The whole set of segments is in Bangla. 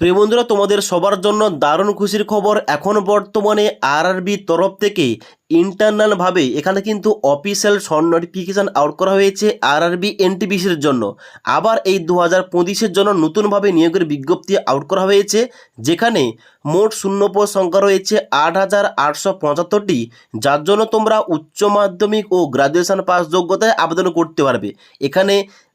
প্রিয় বন্ধুরা, তোমাদের সবার জন্য দারুণ খুশির খবর এখন বর্তমানে আরআরবি তরফ থেকে ইন্টারনালভাবে এখানে কিন্তু অফিসিয়াল শর্ট নোটিফিকেশান আউট করা হয়েছে আরআরবি এনটিপিসির জন্য। আবার এই দু হাজার পঁচিশের জন্য নতুনভাবে নিয়োগের বিজ্ঞপ্তি আউট করা হয়েছে, যেখানে মোট শূন্যপদ সংখ্যা রয়েছে আট হাজার আটশো পঁচাত্তরটি, যার জন্য তোমরা উচ্চ মাধ্যমিক ও গ্রাজুয়েশন পাস যোগ্যতায় আবেদন করতে পারবে। এখানে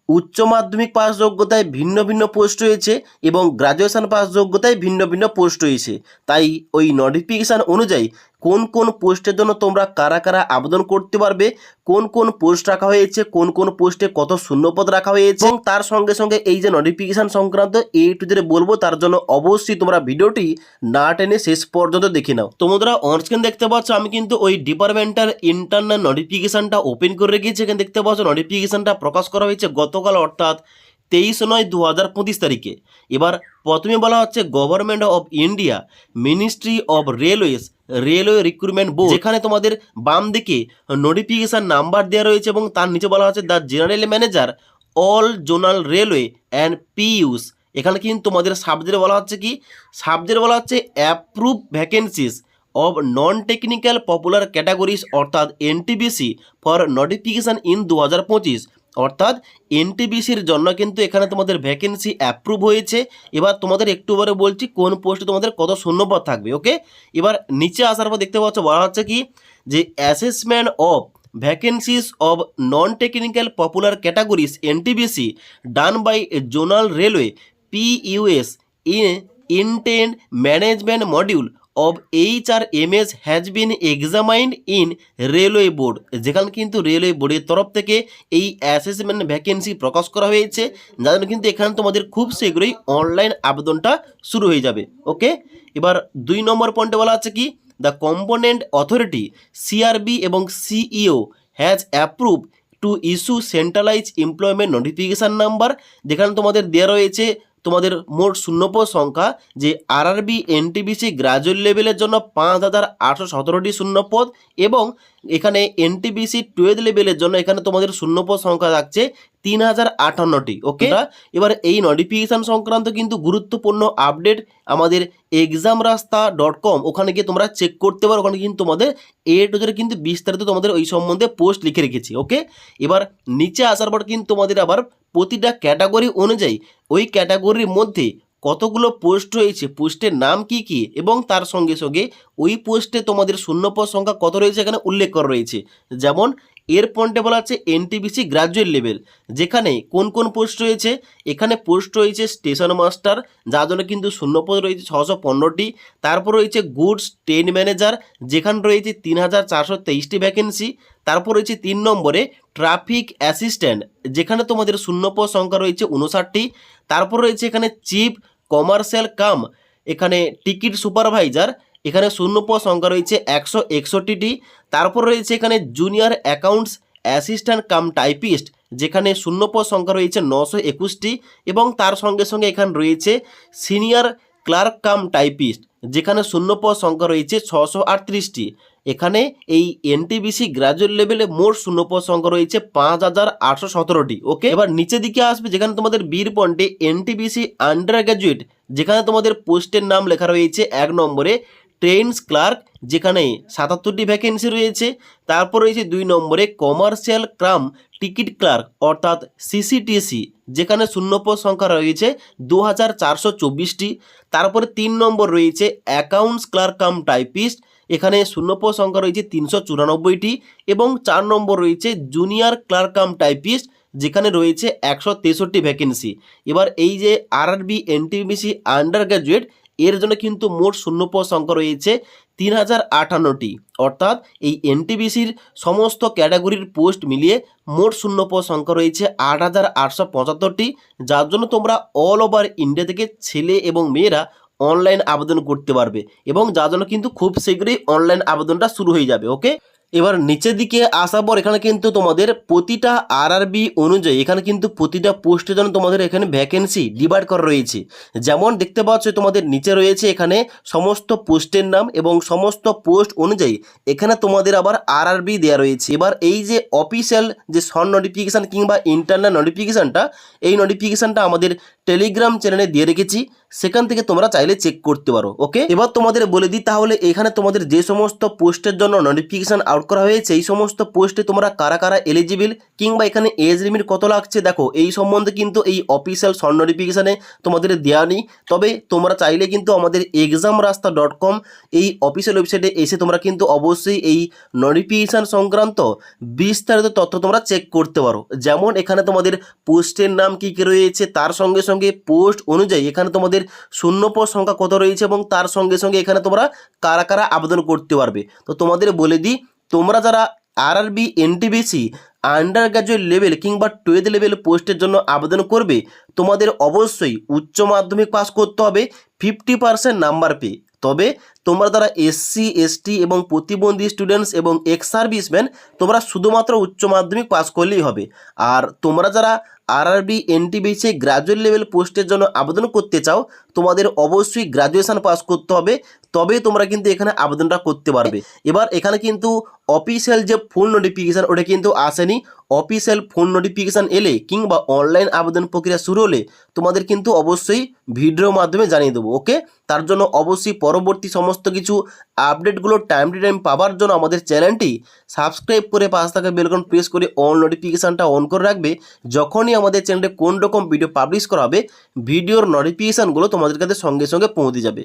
উচ্চ মাধ্যমিক পাস যোগ্যতায় ভিন্ন ভিন্ন পোস্ট রয়েছে এবং গ্রাজুয়েশন পাস যোগ্যতায় ভিন্ন ভিন্ন পোস্ট রয়েছে। তাই ওই নোটিফিকেশান অনুযায়ী কোন কোন পোস্টের জন্য তোমরা কারা কারা আবেদন করতে পারবে, কোন কোন পোস্ট রাখা হয়েছে, কোন কোন পোস্টে কত শূন্যপদ রাখা হয়েছে, এবং তার সঙ্গে সঙ্গে এই যে নোটিফিকেশান সংক্রান্ত এ টু জেড বলব, তার জন্য অবশ্যই তোমরা ভিডিওটি না টেনে শেষ পর্যন্ত দেখে নাও। তোমরা অনস্ক্রিন দেখতে পাচ্ছ, আমি কিন্তু ওই ডিপার্টমেন্টাল ইন্টারনাল নোটিফিকেশানটা ওপেন করে রেখেছি। এখানে দেখতে পাচ্ছ নোটিফিকেশানটা প্রকাশ করা হয়েছে গতকাল, অর্থাৎ তেইশ নয় দু হাজার পঁচিশ তারিখে। এবার প্রথমে বলা হচ্ছে government of India ministry of railways railway recruitment board যেখানে তোমাদের বাম দিকে নোটিফিকেশান নাম্বার দেওয়া রয়েছে এবং তার নিচে বলা হচ্ছে the general manager all zonal railway and PUs এখানে কিন্তু তোমাদের সাবজেক্ট বলা হচ্ছে কি? সাবজেক্ট বলা হচ্ছে approve vacancies of non technical popular categories অর্থাৎ এনটিবিসি ফর নোটিফিকেশান ইন দু হাজার পঁচিশ। অর্থাৎ এনটিবিসির জন্য কিন্তু এখানে তোমাদের ভ্যাকেন্সি অ্যাপ্রুভ হয়েছে। এবার তোমাদের একটু পরে বলছি কোন পোস্টে তোমাদের কত শূন্যপদ থাকবে ওকে এবার নিচে আসার পর দেখতে পাচ্ছ বলা হচ্ছে কি, যে assessment of vacancies of non technical popular categories NTPC done by zonal railway PUs in intend management module of H R M S has been examined in railway board যেখানে কিন্তু রেলওয়ে বোর্ডের তরফ থেকে এই অ্যাসেসমেন্ট ভ্যাকেন্সি প্রকাশ করা হয়েছে। যার জন্য কিন্তু এখানে তোমাদের খুব শীঘ্রই অনলাইন আবেদনটা শুরু হয়ে যাবে। ওকে এবার দুই নম্বর পয়েন্টে বলা আছে কি? দ্য কম্পোনেন্ট অথরিটি সিআরবি এবং CEO has approve to issue centralise employment notification number যেখানে তোমাদের দেওয়া রয়েছে তোমাদের মোট শূন্যপদ সংখ্যা যে আরআরবি এনটিবিসি গ্রাজুয়েট লেভেলের জন্য পাঁচ হাজার আটশো সতেরোটি শূন্যপদ এবং এখানে এনটিবিসি টুয়েলভ লেভেলের জন্য এখানে তোমাদের শূন্যপদ সংখ্যা থাকছে তিন হাজার আটান্নটি ওকে এবার এই নোটিফিকেশান সংক্রান্ত কিন্তু গুরুত্বপূর্ণ আপডেট আমাদের এক্সাম রাস্তা ডট কম ওখানে গিয়ে তোমরা চেক করতে পারো। ওখানে কিন্তু তোমাদের এ টু জেড কিন্তু বিস্তারিত তোমাদের ওই সম্বন্ধে পোস্ট লিখে রেখেছি ওকে এবার নিচে আসার পর কিন্তু তোমাদের আবার প্রতিটা ক্যাটাগরি অনুযায়ী ওই ক্যাটাগরির মধ্যে কতগুলো পোস্ট রয়েছে পোস্টের নাম কি কি এবং তার সঙ্গে সঙ্গে ওই পোস্টে তোমাদের শূন্যপদ সংখ্যা কত রয়েছে এখানে উল্লেখ করা রয়েছে। যেমন এর পয়েন্টে বলা আছে এনটিবিসি গ্রাজুয়েট লেভেল যেখানে কোন কোন পোস্ট রয়েছে? এখানে পোস্ট রয়েছে স্টেশন মাস্টার যার জন্য কিন্তু শূন্যপদ রয়েছে ছশো পনেরোটি। তারপর রয়েছে গুডস ট্রেন ম্যানেজার যেখানে রয়েছে তিন হাজার চারশো তেইশটি ভ্যাকেন্সি তারপর রয়েছে তিন নম্বরে ট্রাফিক অ্যাসিস্ট্যান্ট যেখানে তোমাদের শূন্যপদ সংখ্যা রয়েছে উনষাটটি তারপর রয়েছে এখানে চিফ কমার্শিয়াল কাম এখানে টিকিট সুপারভাইজার এখানে শূন্যপদ সংখ্যা রয়েছে একশো একষট্টিটি। তারপর রয়েছে এখানে junior accounts assistant cum typist যেখানে শূন্যপদ সংখ্যা রয়েছে নশো একুশটি এবং তার সঙ্গে সঙ্গে এখানে রয়েছে সিনিয়র ক্লার্ক কাম টাইপিস্ট যেখানে শূন্যপদ সংখ্যা রয়েছে ছশো আটত্রিশটি। এখানে এই এনটিবিসি গ্রাজুয়েট লেভেলে মোট শূন্যপদ সংখ্যা রয়েছে পাঁচ হাজার আটশো সতেরোটি, ওকে? এবার নিচের দিকে আসবে, যেখানে তোমাদের বীর পয়েন্টে এনটিবিসি আন্ডার গ্র্যাজুয়েট যেখানে তোমাদের পোস্টের নাম লেখা রয়েছে এক নম্বরে ট্রেন্স ক্লার্ক, যেখানে সাতাত্তরটি ভ্যাকেন্সি রয়েছে। তারপর রয়েছে দুই নম্বরে কমার্শিয়াল ক্রাম টিকিট ক্লার্ক অর্থাৎ সিসিটিসি যেখানে শূন্যপদ সংখ্যা রয়েছে দু হাজার চারশো চব্বিশটি। তারপরে তিন নম্বর রয়েছে অ্যাকাউন্টস ক্লার্ক কাম টাইপিস্ট এখানে শূন্যপদ সংখ্যা রয়েছে তিনশো চুরানব্বইটি। এবং চার নম্বর রয়েছে জুনিয়র ক্লার্ক কাম টাইপিস্ট যেখানে রয়েছে একশো তেষট্টি ভ্যাকেন্সি এবার এই যে আরআরবি এনটিবিসি আন্ডার গ্র্যাজুয়েট এর জন্য কিন্তু মোট শূন্যপদ সংখ্যা রয়েছে তিন হাজার আটান্নটি। অর্থাৎ এই এনটিবিসির সমস্ত ক্যাটাগরির পোস্ট মিলিয়ে মোট শূন্যপদ সংখ্যা রয়েছে আট হাজার আটশো পঁচাত্তরটি, যার জন্য তোমরা অল ওভার ইন্ডিয়া থেকে ছেলে এবং মেয়েরা অনলাইন আবেদন করতে পারবে এবং যার জন্য কিন্তু খুব শীঘ্রই অনলাইন আবেদনটা শুরু হয়ে যাবে ওকে এবার নিচের দিকে আসার পর এখানে কিন্তু তোমাদের প্রতিটা আরআরবি অনুযায়ী এখানে কিন্তু প্রতিটা পোস্টের জন্য তোমাদের এখানে ভ্যাকেন্সি ডিভাইড করা রয়েছে। যেমন দেখতে পাচ্ছ তোমাদের নিচে রয়েছে এখানে সমস্ত পোস্টের নাম এবং সমস্ত পোস্ট অনুযায়ী এখানে তোমাদের আবার আরআরবি দেওয়া রয়েছে। এবার এই যে অফিসিয়াল যে সন নোটিফিকেশান কিংবা ইন্টারনাল নোটিফিকেশানটা এই নোটিফিকেশানটা আমাদের টেলিগ্রাম চ্যানেলে দিয়ে রেখেছি, সেখান থেকে তোমরা চাইলে চেক করতে পারো ওকে এবার তোমাদের বলে দিই, তাহলে এখানে তোমাদের যে সমস্ত পোস্টের জন্য নোটিফিকেশন আউট করা হয়েছে এই সমস্ত পোস্টে তোমরা কারা কারা এলিজিবল কিংবা এখানে এজ লিমিট কত লাগছে, দেখো, এই সম্বন্ধে কিন্তু এই অফিসিয়াল শর্ট নোটিফিকেশানে তোমাদের দেওয়া নেই, তবে তোমরা চাইলে কিন্তু আমাদের এক্সাম রাস্তা ডট কম এই অফিসিয়াল ওয়েবসাইটে এসে তোমরা কিন্তু অবশ্যই এই নোটিফিকেশান সংক্রান্ত বিস্তারিত তথ্য তোমরা চেক করতে পারো। যেমন এখানে তোমাদের পোস্টের নাম কী কী রয়েছে, তার সঙ্গে সঙ্গে পোস্ট অনুযায়ী এখানে তোমাদের শূন্যপদ সংখ্যা কত রয়েছে এবং তার সঙ্গে সঙ্গে এখানে তোমরা কারা কারা আবেদন করতে পারবে। তো তোমাদের বলে দিই, তোমরা যারা RRB NTPC under graduate level কিংবা টুয়েলভ লেভেল পোস্টের জন্য আবেদন করবে, তোমাদের অবশ্যই উচ্চ মাধ্যমিক পাস করতে হবে ফিফটি পার্সেন্ট নাম্বার পেয়ে। তবে তোমরা যারা এসসি এসটি এবং প্রতিবন্ধী স্টুডেন্টস এবং এক্স সার্ভিসম্যান তোমরা শুধুমাত্র উচ্চ মাধ্যমিক পাস করলেই হবে। আর তোমরা যারা আরআরবি এনটিবিসি গ্রাজুয়েট লেভেল পোস্টের জন্য আবেদন করতে চাও, তোমাদের অবশ্যই গ্রাজুয়েশন পাস করতে হবে, তবে তোমরা কিন্তু এখানে আবেদনটা করতে পারবে। এবার এখানে কিন্তু অফিসিয়াল যে ফুল নোটিফিকেশান ওটা কিন্তু আসেনি। অফিসিয়াল ফোন নোটিফিকেশান এলে কিংবা অনলাইন আবেদন প্রক্রিয়া শুরু হলে তোমাদের কিন্তু অবশ্যই ভিডিওর মাধ্যমে জানিয়ে দেবো ওকে তার জন্য অবশ্যই পরবর্তী সমস্ত কিছু আপডেটগুলো টাইম টু টাইম পাওয়ার জন্য আমাদের চ্যানেলটি সাবস্ক্রাইব করে পাশ থাকা বেলকন প্রেস করে অন নোটিফিকেশানটা অন করে রাখবে। যখনই আমাদের চ্যানেলে কোন রকম ভিডিও পাবলিশ করা হবে ভিডিওর নোটিফিকেশানগুলো তোমাদের কাছে সঙ্গে সঙ্গে পৌঁছে যাবে।